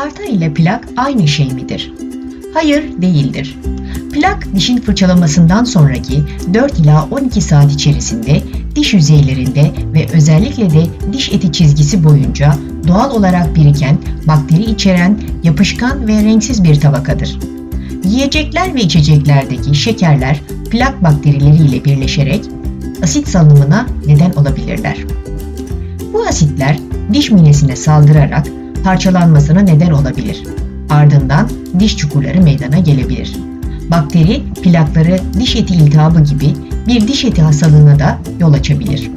Tartar ile plak aynı şey midir? Hayır, değildir. Plak dişin fırçalamasından sonraki 4 ila 12 saat içerisinde diş yüzeylerinde ve özellikle de diş eti çizgisi boyunca doğal olarak biriken, bakteri içeren, yapışkan ve renksiz bir tabakadır. Yiyecekler ve içeceklerdeki şekerler plak bakterileriyle birleşerek asit salınımına neden olabilirler. Bu asitler diş minesine saldırarak parçalanmasına neden olabilir. Ardından diş çukurları meydana gelebilir. Bakteri plakları diş eti iltihabı gibi bir diş eti hastalığına da yol açabilir.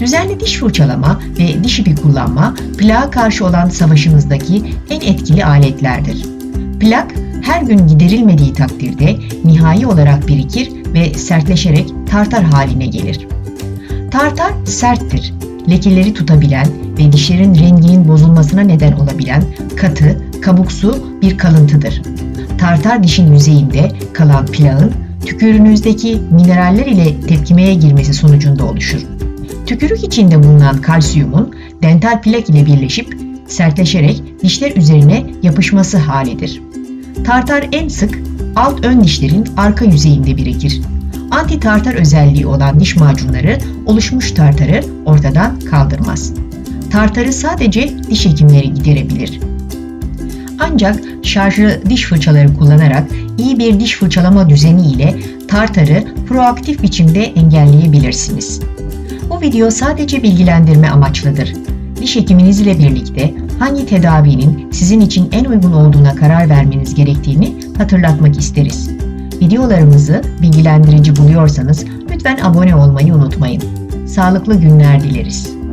Düzenli diş fırçalama ve diş ipi kullanma plağa karşı olan savaşımızdaki en etkili aletlerdir. Plak her gün giderilmediği takdirde nihai olarak birikir ve sertleşerek tartar haline gelir. Tartar serttir, lekeleri tutabilen ve dişlerin renginin bozulmasına neden olabilen katı, kabuksu bir kalıntıdır. Tartar dişin yüzeyinde kalan plağın tükürüğünüzdeki mineraller ile tepkimeye girmesi sonucunda oluşur. Tükürük içinde bulunan kalsiyumun dental plak ile birleşip sertleşerek dişler üzerine yapışması halidir. Tartar en sık alt ön dişlerin arka yüzeyinde birikir. Anti tartar özelliği olan diş macunları oluşmuş tartarı ortadan kaldırmaz. Tartarı sadece diş hekimleri giderebilir. Ancak şarjlı diş fırçaları kullanarak iyi bir diş fırçalama düzeni ile tartarı proaktif biçimde engelleyebilirsiniz. Bu video sadece bilgilendirme amaçlıdır. Diş hekiminizle ile birlikte hangi tedavinin sizin için en uygun olduğuna karar vermeniz gerektiğini hatırlatmak isteriz. Videolarımızı bilgilendirici buluyorsanız lütfen abone olmayı unutmayın. Sağlıklı günler dileriz.